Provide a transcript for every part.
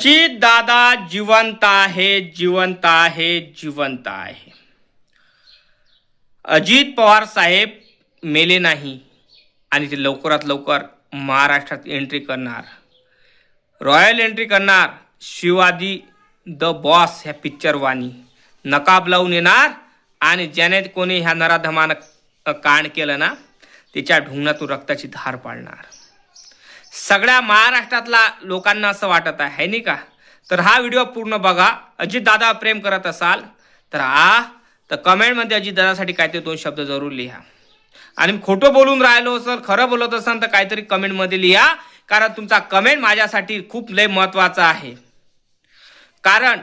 जी दादा जिवंत आहे जिवंत आहे जिवंत आहे. अजित पवार साहेब मेले नाही आणि ते लवकरात लवकर महाराष्ट्रात एंट्री करणार. रॉयल एंट्री करणार. शिवाजी द बॉस ह्या पिक्चरवाणी नकाब लावून येणार आणि ज्याने कोणी ह्या नराधमानं कांड केलं ना त्याच्या ढुंगणातून रक्ताची धार पाडणार. सगळ्या महाराष्ट्रातला लोकांना असं वाटत आहे नाही का? तर हा व्हिडिओ पूर्ण बघा. अजितदादा प्रेम करत असाल तर हा तर कमेंटमध्ये अजितदादासाठी काहीतरी दोन शब्द जरूर लिहा. आणि मी खोटं बोलून राहिलो सर खरं बोलत असाल तर काहीतरी कमेंटमध्ये लिहा कारण तुमचा कमेंट माझ्यासाठी खूप लय महत्त्वाचा आहे. कारण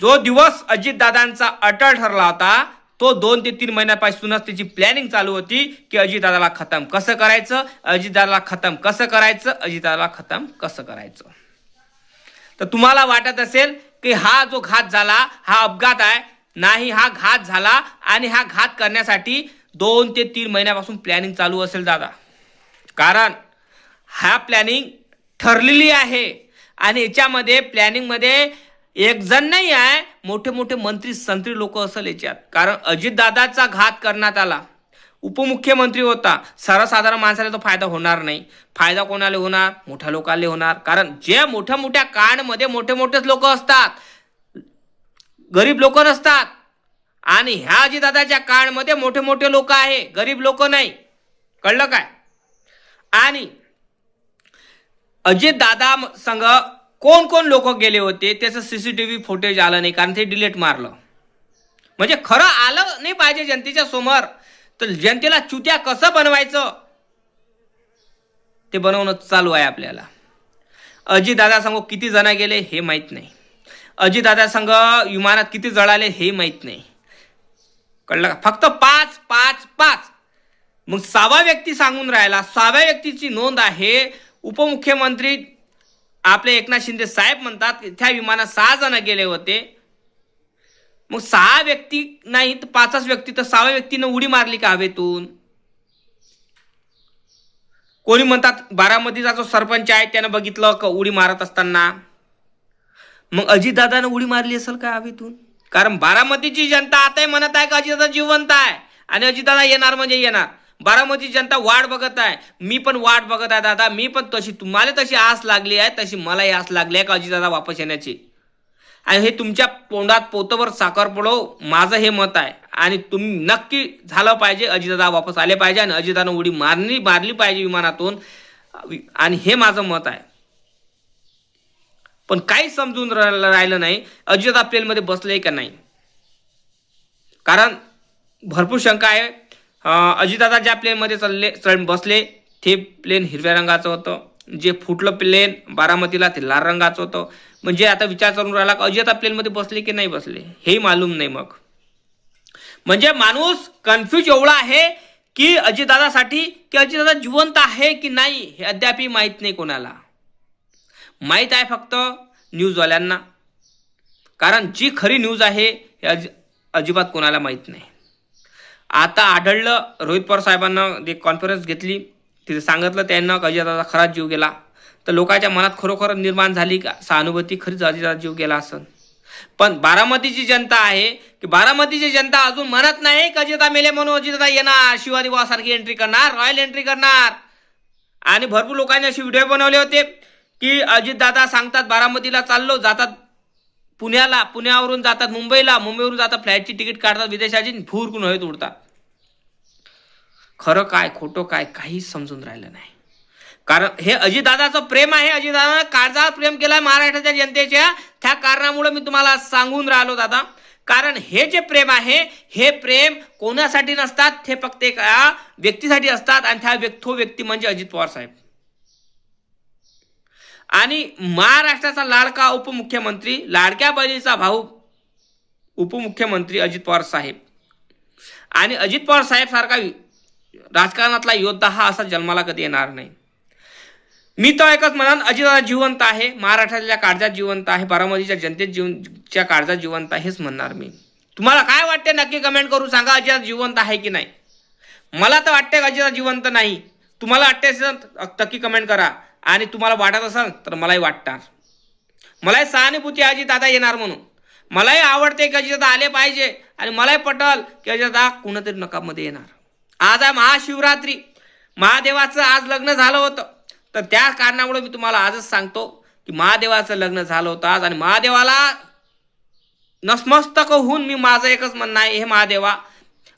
जो दिवस अजितदादांचा अटळ ठरला होता तो दोन ते तीन महिन्यापासूनच त्याची प्लॅनिंग चालू होती की अजितदादाला खतम कसं करायचं अजितदादाला खतम कसं करायचं अजितदादाला खतम कसं करायचं. तर तुम्हाला वाटत असेल की हा जो घात झाला हा अपघात आहे. नाही हा घात झाला आणि हा घात करण्यासाठी दोन ते तीन महिन्यापासून प्लॅनिंग चालू असेल दादा. कारण हा प्लॅनिंग ठरलेली आहे आणि याच्यामध्ये प्लॅनिंगमध्ये एक जण नाही आहे मोठे मोठे मंत्री संत्री लोक असेल याच्यात कारण अजितदादाचा घात करण्यात आला. उपमुख्यमंत्री होता. सर्वसाधारण माणसाला तो फायदा होणार नाही. फायदा कोणाला होणार? मोठ्या लोकांना होणार. कारण जे मोठ्या मोठ्या कांडमध्ये मोठे मोठेच लोक असतात. गरीब लोक नसतात. आणि ह्या अजितदादाच्या कांडमध्ये मोठे मोठे लोक आहे. गरीब लोक नाही. कळलं काय? आणि अजितदादा संघ कोण कोण लोक गेले होते त्याचं C C T V footage आलं नाही कारण ते डिलीट मारलं. म्हणजे खरं आलं नाही पाहिजे जनतेच्या समोर तर जनतेला चुत्या कसं बनवायचं? ते बनवणं चालू आहे आपल्याला. अजितदादा संघ किती जण गेले हे माहीत नाही. अजितदादा संघ विमानात किती जळाले हे माहीत नाही. कळलं का? फक्त पाच पाच पाच. मग सहावा व्यक्ती सांगून राहिला सहाव्या व्यक्तीची नोंद आहे उपमुख्यमंत्री आपले एकनाथ शिंदे साहेब म्हणतात की त्या विमानात सहा जण गेले होते. मग सहा व्यक्ती नाही तर पाचच व्यक्ती तर सहाव्या व्यक्तीनं उडी मारली का हवेतून? कोणी म्हणतात बारामतीचा जो सरपंच आहे त्यानं बघितलं का उडी मारत असताना? मग अजितदादानं उडी मारली असेल का हवेतून? कारण बारामतीची जनता आताही म्हणत आहे का अजितदादा जिवंत आहे? आणि अजितदादा येणार म्हणजे येणार. बारामती जनता वाट बघत आहे. मी पण वाट बघत आहे दादा. मी पण तशी तुम्हाला तशी आस लागली आहे तशी मलाही आस लागली आहे का दादा वापस येण्याची? आणि हे तुमच्या तोंडात पोतवर साखर पडो माझं हे मत आहे. आणि तुम्ही नक्की झालं पाहिजे अजितदादा वापस आले पाहिजे आणि अजितदानं उडी मारली मारली पाहिजे विमानातून. आणि हे माझं मत आहे. पण काही समजून राहिलं राहिलं नाही अजितदादा प्लेनमध्ये बसले का नाही? कारण भरपूर शंका आहे. अजितदादा ज्या प्लेनमध्ये चालले चढ बसले ते प्लेन हिरव्या रंगाचं होतं. जे फुटलं प्लेन बारामतीला ते लाल रंगाचं होतं. म्हणजे आता विचार करून राहिला का अजितदादा प्लेनमध्ये बसले की नाही बसले? हे मालूम नाही मग. म्हणजे माणूस कन्फ्यूज एवढा आहे की अजितदादासाठी की अजितदादा जिवंत आहे की नाही हे अद्यापही माहीत नाही कोणाला. माहीत आहे फक्त न्यूजवाल्यांना कारण जी खरी न्यूज आहे हे अजि अजिबात कोणाला माहीत नाही. आता आढळलं रोहित पवार साहेबांना जे कॉन्फरन्स घेतली तिथे सांगितलं त्यांना अजितदादा खराच जीव गेला. तर लोकांच्या मनात खरोखर निर्माण झाली का? सहानुभूती खरीच अजितदादा जीव गेला असं पण बारामतीची जनता आहे की बारामतीची जनता अजून म्हणत नाही की अजितदा मेले म्हणून अजितदा येणार शिवाजी सारखी एंट्री करणार रॉयल एंट्री करणार. आणि भरपूर लोकांनी असे व्हिडिओ बनवले होते की अजितदादा सांगतात बारामतीला चाललो जातात पुण्याला पुण्यावरून जातात मुंबईला मुंबईवरून जातात फ्लाईटची तिकीट काढतात विदेशाची फूरकून हवेत उडतात. खरं काय खोटं काय काहीच समजून राहिलं नाही. कारण हे अजितदादाचं प्रेम आहे अजितदादानं काळजा प्रेम केलाय महाराष्ट्राच्या जनतेच्या. त्या कारणामुळे मी तुम्हाला सांगून राहिलो दादा. कारण हे जे प्रेम आहे हे प्रेम कोणासाठी नसतात हे फक्त एका व्यक्तीसाठी असतात आणि त्या व्यक् तो व्यक्ती म्हणजे अजित पवार साहेब. आणि महाराष्ट्राचा लाडका उपमुख्यमंत्री लाडक्या बहिणीचा भाऊ उपमुख्यमंत्री अजित पवार साहेब. आणि अजित पवार साहेब सारखा राजकारणातला योद्धा हा असा जन्माला कधी येणार नाही. मी तर एकच म्हणाल अजितदादा जिवंत आहे महाराष्ट्राच्या काळजात जिवंत आहे बारामतीच्या जनतेत जीवनच्या काळजात जिवंत आहे हेच म्हणणार मी. तुम्हाला काय वाटते नक्की कमेंट करून सांगा अजितदादा जिवंत आहे की नाही. मला तर वाटते अजितदादा जिवंत नाही. तुम्हाला वाटते असेल नक्की कमेंट करा. आणि तुम्हाला वाटत असाल तर मलाही वाटणार. मलाही सहानुभूती अजित दादा येणार म्हणून. मलाही आवडते की अजित दादा आले पाहिजे आणि मलाही पटल की अजित दादा नकामध्ये येणार. आज आहे महाशिवरात्री. महादेवाचं आज लग्न झालं होतं. तर त्या कारणामुळे मी तुम्हाला आजच सांगतो की महादेवाचं लग्न झालं होतं आज आणि महादेवाला नसमस्तक होऊन मी माझं एकच म्हणणं आहे हे महादेवा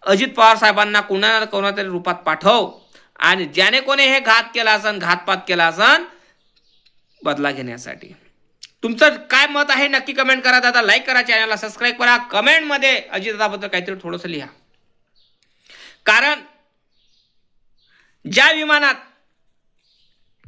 अजित पवार साहेबांना कोणा ना कोणातरी रूपात पाठव. आणि ज्याने कोणी हे घात केला असन घातपात केला असन बदला घेण्यासाठी. तुमचं काय मत आहे नक्की कमेंट करा. दादा लाईक करा चॅनलला सबस्क्राईब करा. कमेंटमध्ये अजितदादाबद्दल काहीतरी थोडंसं लिहा. कारण ज्या विमानात